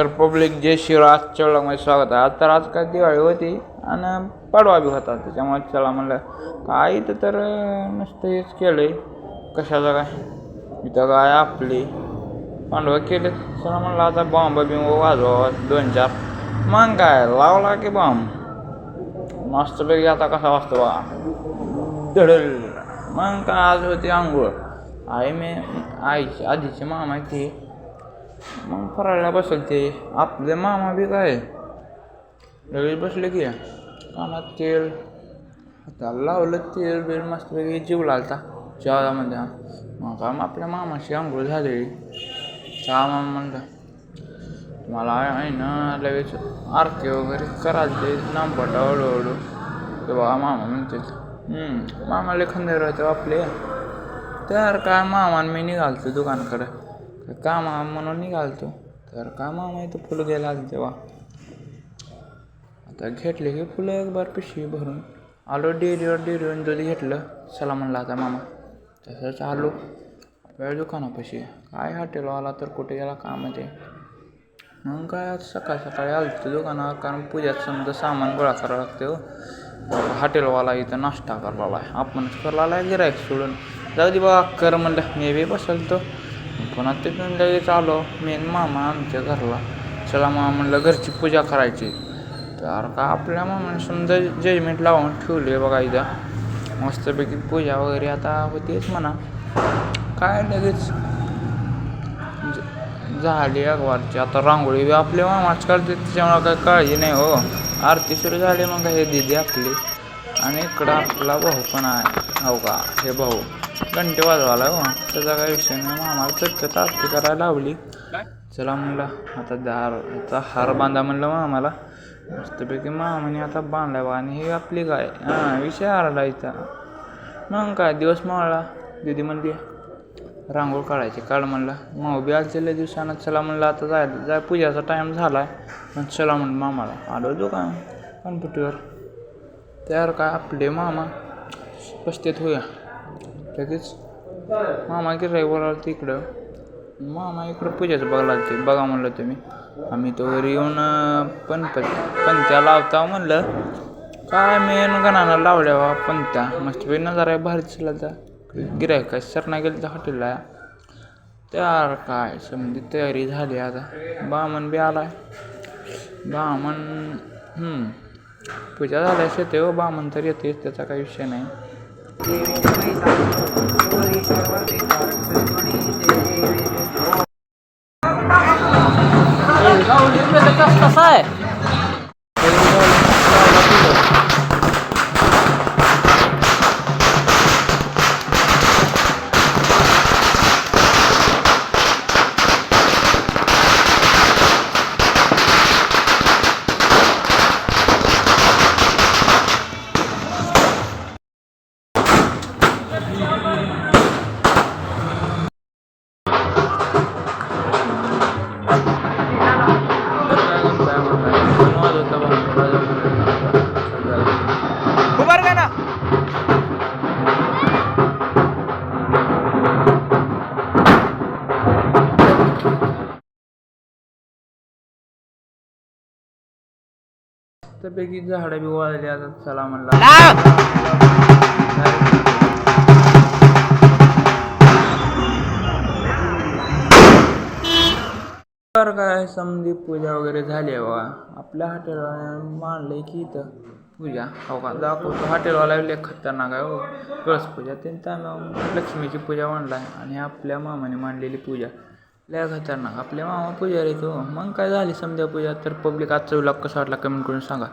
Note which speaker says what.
Speaker 1: तर पब्लिक जे शिवराय चढला म्हणजे स्वागत आहे. आज तर आज काय दिवाळी होती आणि पाडवा बी होता त्याच्यामुळे चला म्हणलं काय इथं तर नुसतं हेच केलं आहे कशाचं काय? इथं काय आपली? पांडवं केले चला म्हणलं आता बॉम्ब बिंब वाजवा दोन चार. मग काय लावला की बॉम्ब मस्तपैकी आता कसा वाजतो बा धडल मग काय आज होती आंघोळ. आई मी आईची आधीची मामा ती. मग फराळला बसल ते. आपले मामा बी काय? लगेच बसले की. कानात तेल. हाताला लावलं तेल बिल मस्तपैकी जीव लागता चहामध्ये मग काय मग आपल्या मामाशी आंघोळ झाली. चहा मामा म्हणता मला आहे ना लगेच आरती वगैरे करायला ते नांबटा हळूहळू तेव्हा मामा म्हणते मामाला खंदेर होते आपले. तर काय मामान मी निघालतो दुकानाकडे. काम म्हणून निघालतो. तर काय मामा इथं फुलं घ्यायला आले तेव्हा. आता घेतले की फुलं एक बार पिशवी भरून. आलो डेअरीवर डेअरीवर दूध घेतलं. चला म्हणलं आता मामा. तसंच आलो. वेळ दुकानापाशी. काय हॉटेलवाला तर कुठे गेला कामाचे मग काय सकाळ सकाळी आलो तर दुकानावर कारण पूजात समजा सामान गोळा करावं लागते हो. हॉटेलवाला इथं नाश्ता करायला. आहे आपणच करायला गिरायक सोडून. जाऊ दे बा कर म्हणलं. मी बी बसलतो. पुन्हा तिथून लगेच आलो मेन मामा आमच्या घरला. चला मामा म्हणलं घरची पूजा करायची. तर का आपल्या मामाने समजा जजमेंट लावून ठेवली बघा इथं. मस्तपैकी पूजा वगैरे आता होतीच म्हणा. काय लगेच? म्हणजे झाली अगवारची आता रांगोळी बी आपल्या मामाच काढते त्याच्यामुळे काय काळजी नाही हो. आरती सुरू झाली मग हे दिदी आपली. आणि इकडं आपला भाऊ पण आहे. हो का? हे भाऊ. घंटे वाजवायला हो. त्याचा काही विषय नाही. मामाला चटचट आरती करायला लावली. चला म्हणलं आता दार आता हार बांधा म्हणलं मामाला. मस्तपैकी मामाने आता बांधला बा. आणि हे आपली गाय. हां विषय आरला इथं. मग काय दिवस मावळा दिदी म्हणली रांगोळ काढायची काढ म्हणलं. माऊ बी आलते लय दिवसानं. चला म्हणलं आता जायला जाय पूजाचा टाईम झाला आहे पण चला म्हणलं मामाला. आलो दुकान कॉम्प्युटर त्यावर काय आपले मामा पस्तीत होया. लगेच? मामा गिराई बोलावलं तिकडं. मामा इकडं पूजाचं बघायला ते बघा म्हणलं तुम्ही. आम्ही तो घरी येऊन अं, पणपत पंत्या लावता म्हणलं. काय मेन गणाला लावल्या बा पंत्या मस्त बी नजारा भारी चला त्या गिरायक काय सरना गेलं त्या हॉटेलला. त्यार काय समजी तयारी झाली आता. बामण बी बामण हम्म, पूजा झाल्या शेते हो बामण तर येतेच त्याचा काही विषय नाही.
Speaker 2: कसा आहे.
Speaker 1: उभार का ना. पैकी झाडं बी वाळली आता चला म्हणला. तर काय समधी पूजा वगैरे झाली आहे बघा आपल्या हॉटेलवाल्याने आहे की इथं पूजा. हो का? दाखवतो. हॉटेलवाला लय खतरनाक आहे हो. कळस पूजा. त्यांनी लक्ष्मीची पूजा मांडला आहे आणि आपल्या मामाने मांडलेली पूजा. लय खतरनाक. आपल्या मामा पूजा रे तो हो. मग काय झाली समजा पूजा? तर पब्लिक आजचा व्लॉग कसा वाटला कमेंट करून सांगा.